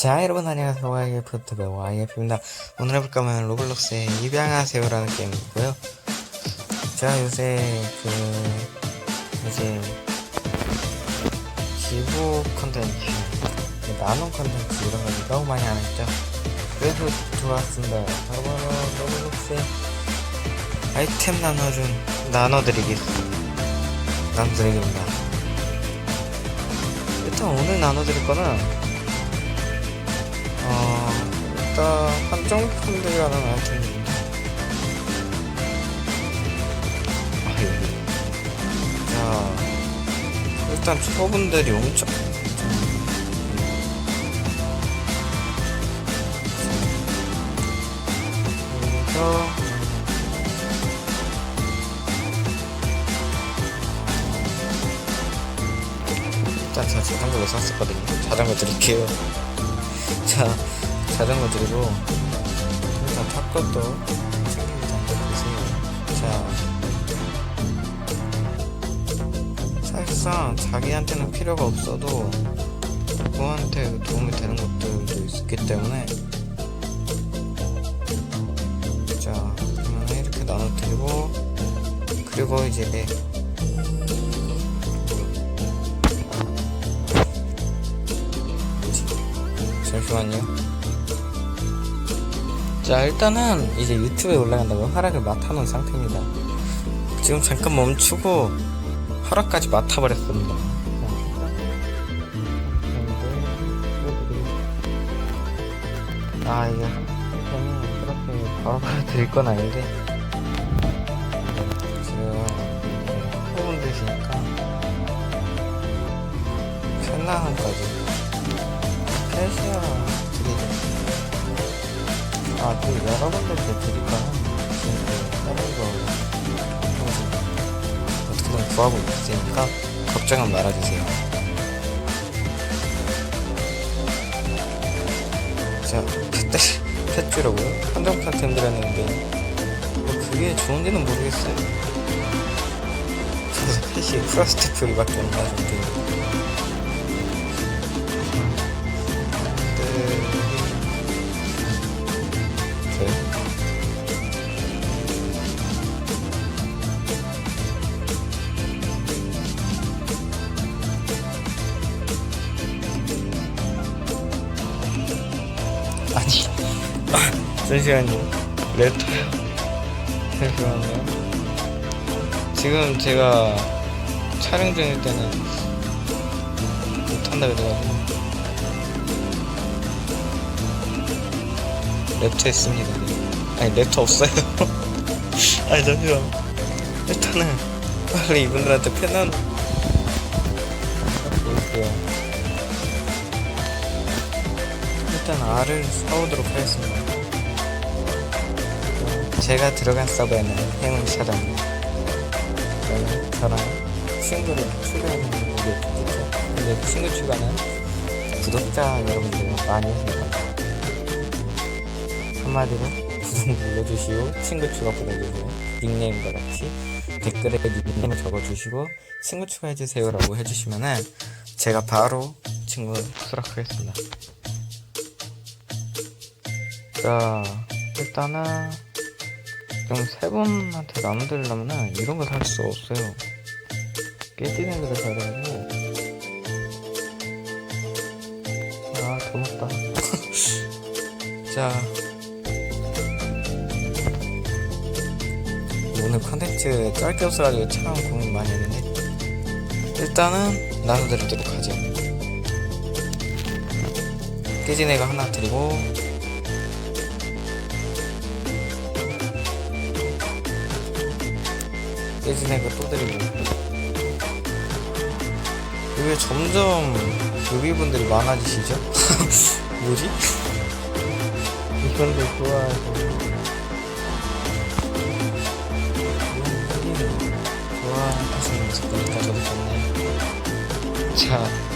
자 여러분 안녕하세요. YF 유튜버 YF입니다. 오늘 해볼까 하면 로블록스의 입양하세요라는 게임이고요. 제가 요새 그 이제 기부 컨텐츠 나눔 컨텐츠 이런 걸 너무 많이 안 했죠? 그래서 좋았습니다. 바로 로블록스의 아이템 나눠준 나눠드리겠습니다 나눠드리겠습니다. 일단 오늘 나눠드릴 거는 어, 일단 한정 아이템입니다. 아, 여기. 자, 일단 초보분들이 엄청. 그래서 일단 제가 자전거를 샀었거든요. 자전거 드릴게요. 자, 자전거 드리고 일단 탑것도 챙기고 다녀보세요. 자, 사실상 자기한테는 필요가 없어도 누구한테 도움이 되는 것들도 있기 때문에 자, 그러면 이렇게 나눠드리고 그리고 이제 잠시만요. 자, 일단은 이제 유튜브에 올라간다고 허락을 맡아놓은 상태입니다. 지금 잠깐 멈추고 허락까지 맡아버렸습니다. 아, 이게 그렇게 바로바로 드릴 건 아닌데, 지금 8분 되시니까, 천라한까지. 캐시아 드리죠. 아, 그 여러분들께 드릴까요? 지금 그 다른 거 항상 어떻게든 구하고 있으니까 걱정은 말아주세요. 자, 펫, 펫주라고요? 한정판 템 드렸는데 뭐 그게 좋은지는 모르겠어요. 펫이 프로스트 풀밖에 안 나는데 3시간이 랩터요. 잠시만요 지금 제가 촬영 중일 때는 못한다 그래가지고 랩터 했습니다. 아니 랩터 없어요. 아니 잠시만. 일단은 빨리 이분들한테 편한 일단 알을 싸우도록 하겠습니다. 제가 들어간 서버에는 행운 사장 저는 저랑 친구를 추가하는 게 좋겠죠. 근데 친구 추가는 구독자 여러분들 많이 해줍니다. 한마디로 구독 눌러주시고 친구 추가 부탁드리고 닉네임과 같이 댓글에 닉네임을 적어주시고 친구 추가해주세요라고 해주시면은 제가 바로 친구 수락하겠습니다. 자, 일단은 좀세 분한테 나눠드리려면은 이런 거 살 수 없어요. 깨지는 거를 사야 되고. 아, 더 먹다. 자. 오늘 컨텐츠 짧게 없어가지고 참 고민 많이 했는데. 일단은 나눠드리도록 하죠. 깨진 애가 하나 드리고, 깨진 애가 또 드리고 왜 점점 요비분들이 많아지시죠? 뭐지? 이분들 좋아하고 이분들이 좋아하시는 모습 보니까 저도 좋네요 자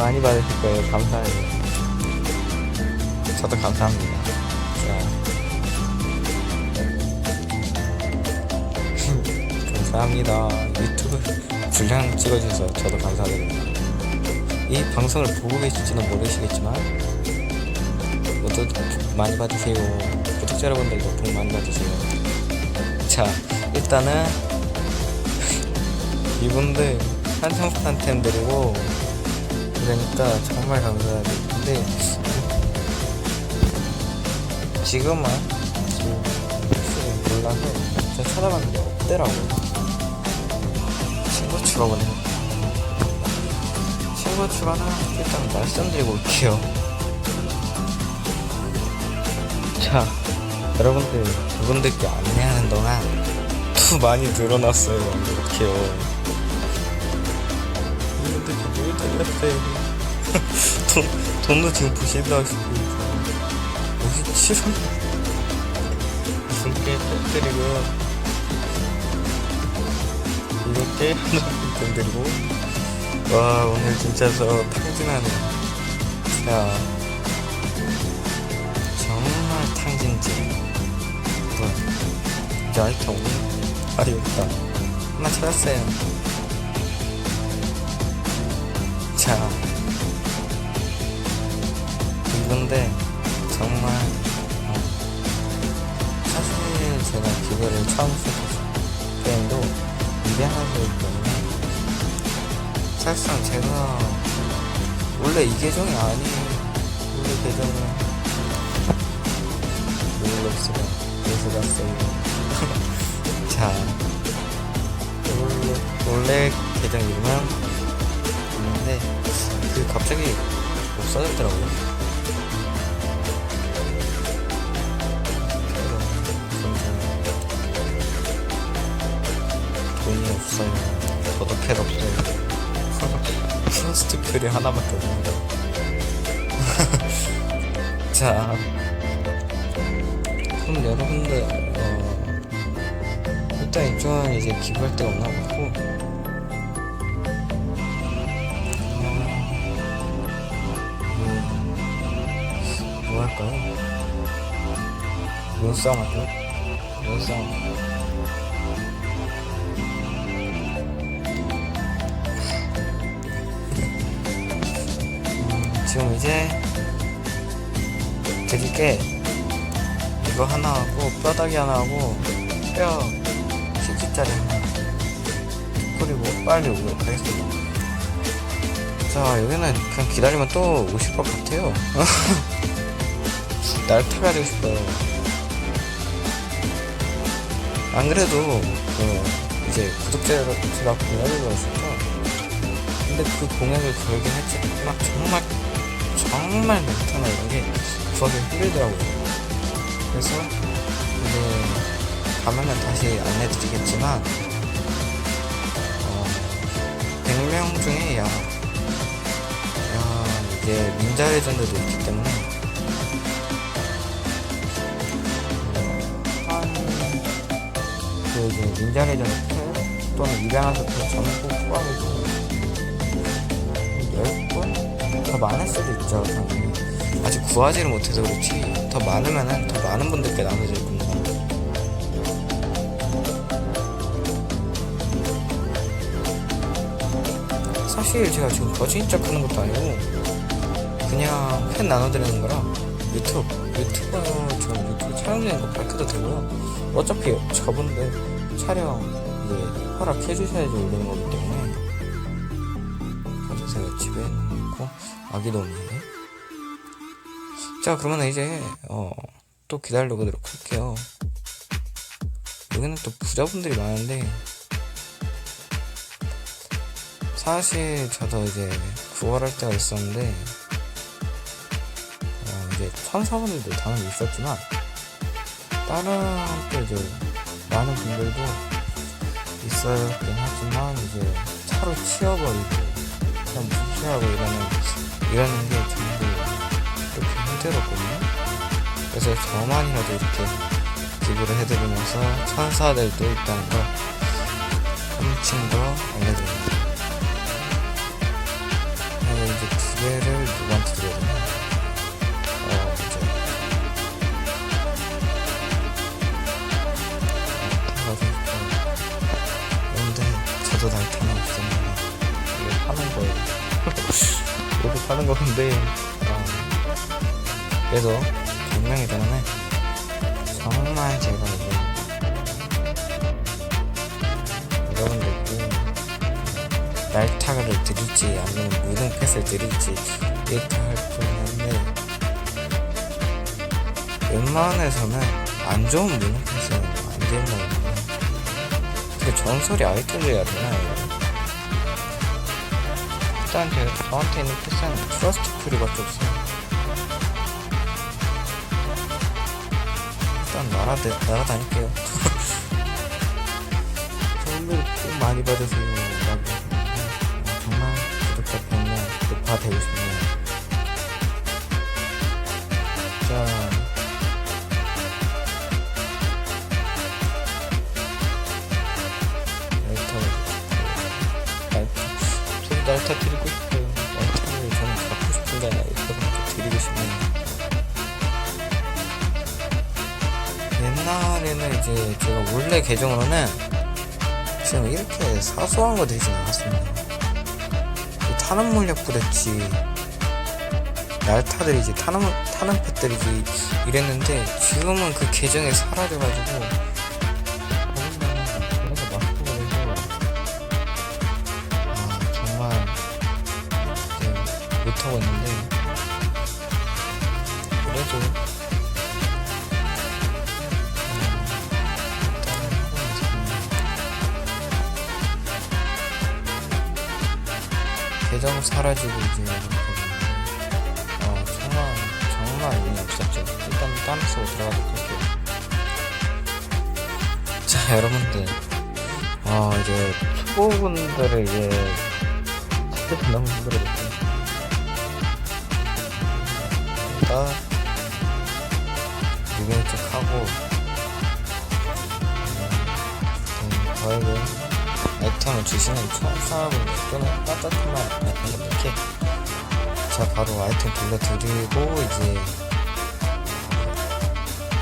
많이 받으실 거예요. 감사해요. 저도 감사합니다. 자. 감사합니다. 유튜브 분량 찍어주셔서 저도 감사드립니다. 이 방송을 보고 계실지는 모르시겠지만 모두 많이 받으세요. 구독자 여러분들도 복 많이 받으세요. 자, 일단은 이분들 한성스탄 템 드리고 그러니까 정말 감사드리는데 지금은 지금 몰라서 제가 찾아봤는데 없더라고요. 친구 추가 보내요. 친구 추가는 일단 말씀드리고 올게요. 자, 여러분들 그분들께 안내하는 동안 또 많이 늘어났어요. 이렇게요. 이분들께 뭘 달렸어요. 돈, 돈도 지금 보신다시피 57원 이렇게 터뜨리고. 이렇게 하나 드리고. 와 오늘 진짜 저 탕진하네. 자 정말 탕진지. 뭐야 아이템 없네. 아 여기 있다. 하나 찾았어요 자 이건데 정말 어, 사실 제가 기계를 처음 썼을 때에도 입양하기 때문에 사실상 제가 원래 이 계정이 아니에요 원래 계정은 롤록스가 그래서 갔어요. 자 원래, 원래 계정 이름은 있는데 그 갑자기 없어졌더라고요 돈이 없어요. 펫 없어요. 프로스트 펠이 하나밖에 없는데. 자, 그럼 여러분들 어, 일단 이쪽은 이제 기부할 데가 없나 보고. 뭐 할까요? 눈싸움 할까요? 눈싸움. 지금 이제 드릴게 이거 하나 하고 뼈다귀 하나 하고 뼈 10개짜리 하나 그리고 빨리 오도록 하겠습니다 자 여기는 그냥 기다리면 또 오실 것 같아요 날 타가지고 싶어요 안 그래도 그 이제 구독자가 공약을 했었죠 근데 그 공약을 걸긴 했지. 막 정말 정말 멘트나 이런 게 구하기 힘들더라고요. 그래서 이제 가면은 다시 안내드리겠지만 어, 100명 중에 야, 야 이제 민자 레전드도 있기 때문에 이제 민자 레전드 또는 입양한 사태 전부 포함해서 10분? 더 많을 수도 있죠 당연히. 아직 구하지를 못해서 그렇지. 더 많으면은 더 많은 분들께 나눠질 겁니다. 사실 제가 지금 거진 척하는 것도 아니고 그냥 팬 나눠드리는 거라 유튜브 유튜버 저 유튜브 촬영되는 거 밝혀도 되고요. 어차피 저분들 촬영 이제 허락해 주셔야지 올리는 거기 때문에. 제가 집에 놓고 아기 놈이. 자 그러면 이제 어, 또 기다려 보도록 할게요. 여기는 또 부자분들이 많은데 사실 저도 이제 9월 할 때가 있었는데 어, 이제 천사분들도 당연히 있었지만 다른 또 이제 많은 분들도 있었긴 하지만 이제 차로 치워버리고 그냥 무시하고 이러는 이러는 게 전부 이렇게 힘들었거든요. 그래서 저만이라도 이렇게 기부를 해드리면서 천사들도 있다는 걸 한층 더 알려드립니다. 근데 어, 그래서 분명히 때문에 정말 제가 이제 여러분들께 날타를 드릴지 아니면 무등 패스를 드릴지 이렇게 할 뻔했는데 웬만해서는 안 좋은 무등 패스는 안 된다고 그 전설이 아이템을 해야 되나 이거 일단 제가 저한테 있는 패스는 트러스트 프리밖에 없어요. 일단 날아다, 날아다닐게요. 선물 꼭 많이 받으세요 어, 정말 구독자 팬은 높아 되고 싶네요 날타 드리고 싶어요 날타를 저는 갖고 싶은데 날타밖에 드리고 싶네요 옛날에는 이제 제가 원래 계정으로는 지금 이렇게 사소한 거 되진 않았습니다. 이 타는 물약 부대지 날타들이지 타는 타는 펫들이지 이랬는데 지금은 그 계정이 사라져가지고 못하고 있는데 그래도 계정 사라지고 이제 어 정말 정말 의미 없었죠. 일단 다른 쓰고 들어가도록 할게요. 자 여러분들. 어 이제 초보분들을 이제 너무 힘들어졌어요 일단 유기인 척하고. 음, 저에게 아이템을 주시는 천사분 또는 따뜻한 말 이렇게 제가 바로 아이템 빌려드리고 이제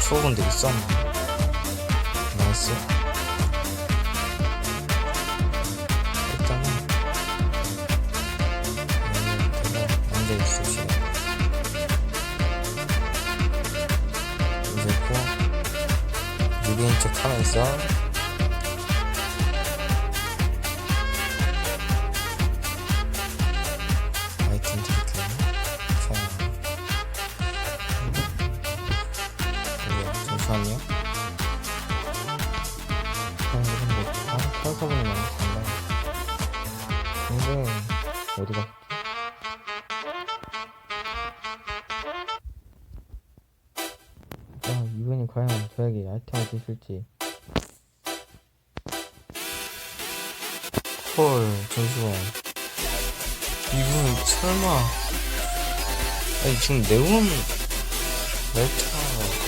추억분들 있었네 나이스 척 하면서 아 이분이 과연 저에게 아이템을 주실지. 헐, 잠시만. 이분 설마 아니 지금 네온 멜타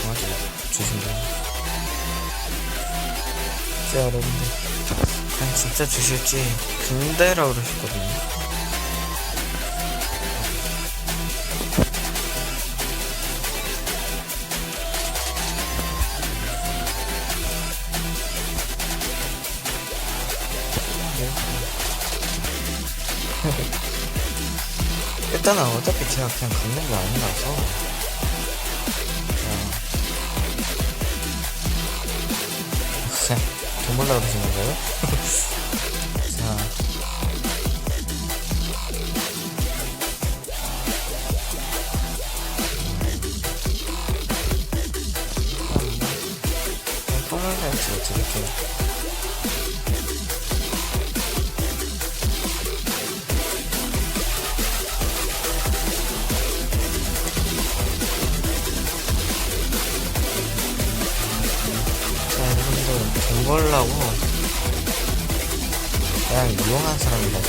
강아지 주신다 진짜 여러분들 진짜 주실지 근데라 그러셨거든요 일단은 어차피 제가 그냥 갖는 게 아니라서 자, 그냥 돈 벌라 그러신 건가요? 자 드릴게 사람이라고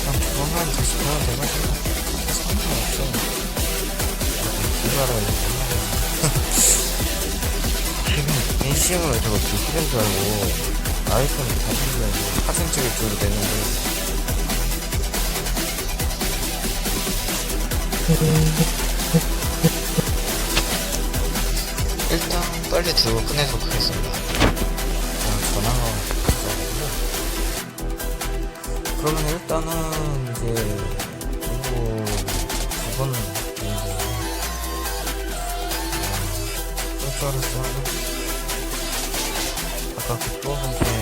그냥 조금만 다시 배워도 돼가지고 상관없죠. 기발하고 지금 인식으로 저거 비키는 줄 알고 아이폰 다신 줄 알고 사진 찍을 줄도 됐는데. 일단 빨리 들고 끝내도록 하겠습니다. 그러면 일단은 이제 그리고 두번 이제 그럴 줄 알았어 아까 그게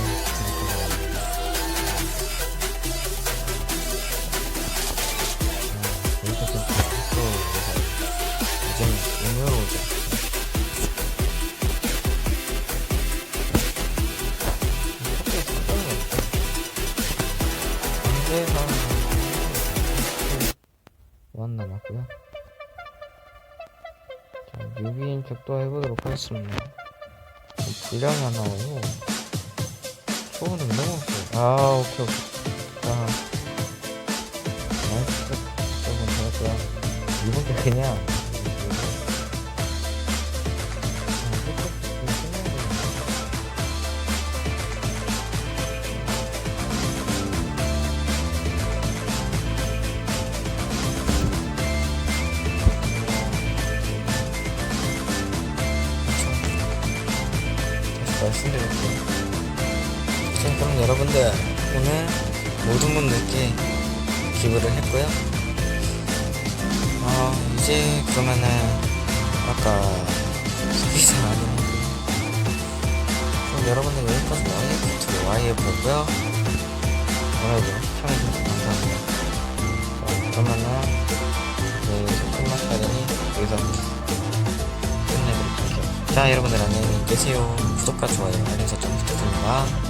하겠습니다. 분량이 안 나와요. 초는 너무 없어요. 아, 오케이, 오케이. 자, 나이스. 조금 잘했고요. 이번 게 그냥. 아 이제 그러면은 아까 소비자 아니면 그럼 여러분들 여기까지 YF2 YF였고요. 오늘도 시청해주셔서 감사합니다. 자, 그러면은 이제 시간이니 여기서 끝내도록 할게요. 자 여러분들 안녕히 계세요. 구독과 좋아요 알림 설정 부탁드립니다.